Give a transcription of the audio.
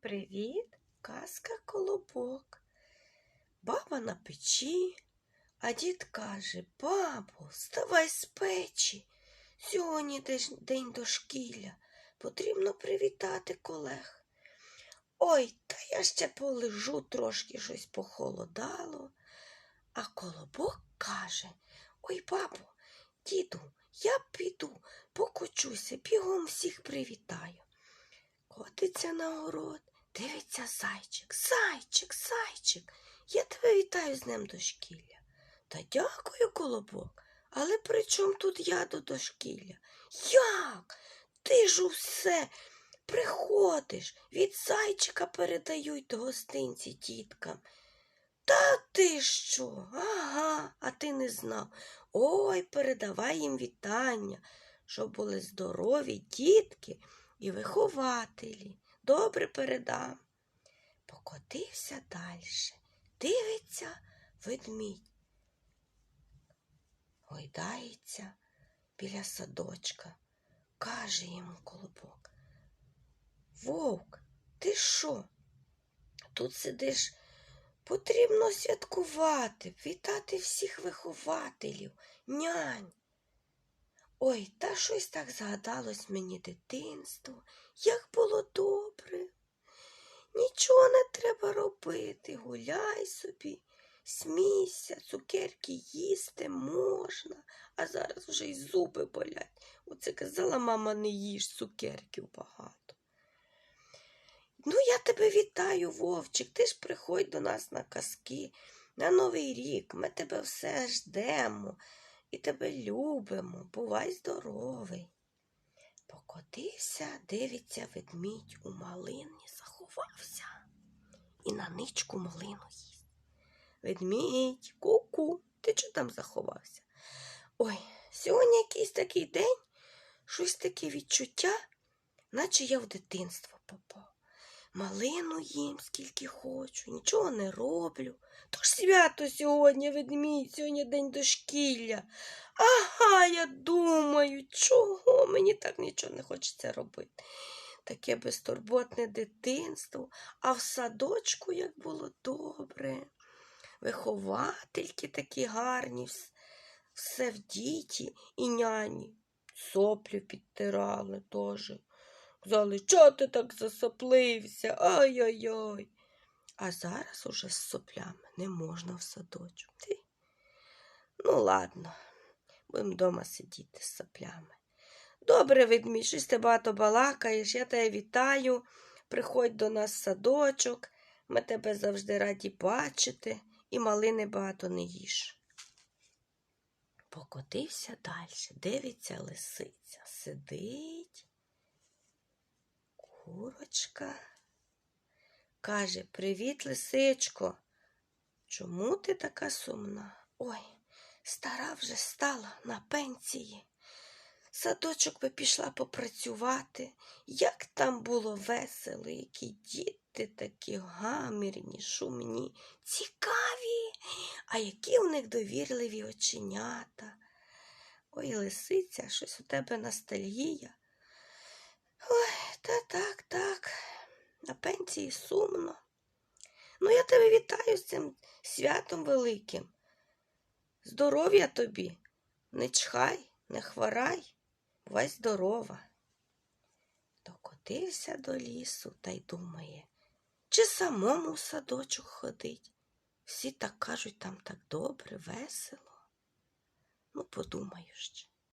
Привіт, казка колобок. Баба на печі, а дід каже, бабо, вставай з печі. Сьогодні день дошкілля. Потрібно привітати колег. Ой, та я ще полежу трошки щось похолодало. А колобок каже, ой, бабо, діду, я піду, покочуся, бігом всіх привітаю. Котиться на город, дивиться зайчик. Зайчик, зайчик, я тебе вітаю з днем дошкілля. Та дякую, колобок, але при чому тут я до дошкілля? Як? Ти ж усе приходиш, від зайчика передають до гостинці діткам. Та ти що? Ага, а ти не знав. Ой, передавай їм вітання, щоб були здорові дітки і вихователі. Добре передам. Покотився далі. Дивиться ведмідь. Гойдається біля садочка. Каже йому колобок. Вовк, ти що? Тут сидиш. Потрібно святкувати, вітати всіх вихователів, нянь. Ой, та щось так згадалось мені дитинство, як було добре. Нічого не треба робити, гуляй собі, смійся, цукерки їсти можна, а зараз вже й зуби болять. Оце казала мама, не їж цукерків багато. Ну, я тебе вітаю, Вовчик, ти ж приходь до нас на казки, на Новий рік. Ми тебе все ждемо і тебе любимо. Бувай здоровий. Покотився, дивиться ведмідь у малині, заховався і на ничку малину їсть. Ведмідь, ку-ку, ти чого там заховався? Ой, сьогодні якийсь такий день, щось таке відчуття, наче я в дитинство попав. Малину їм скільки хочу, нічого не роблю. Тож свято сьогодні, ведмідь, сьогодні день дошкілля. Ага, я думаю, чого мені так нічого не хочеться робити. Таке безтурботне дитинство, а в садочку як було добре. Виховательки такі гарні, все в діті і няні. Соплю підтирали теж. Казали, чого ти так засоплився? Ай-яй-яй. А зараз уже з соплями не можна в садочок. Ти? Ну, ладно, будемо вдома сидіти з соплями. Добре, ведмідь, щось ти багато балакаєш, я тебе вітаю. Приходь до нас в садочок, ми тебе завжди раді бачити, і малини багато не їж. Покотився далі, дивиться лисиця, сидить. Курочка каже, привіт, лисичко. Чому ти така сумна? Ой, стара вже стала на пенсії. Садочок би пішла попрацювати. Як там було весело, які діти такі гамірні, шумні, цікаві, а які у них довірливі оченята. Ой, лисиця, щось у тебе ностальгія. Ой, та так, так, на пенсії сумно. Ну, я тебе вітаю з цим святом великим. Здоров'я тобі, не чхай, не хворай, бувай здорова. Докотився до лісу та й думає, чи самому в садочок ходить. Всі так кажуть, там так добре, весело. Ну, подумаю ще.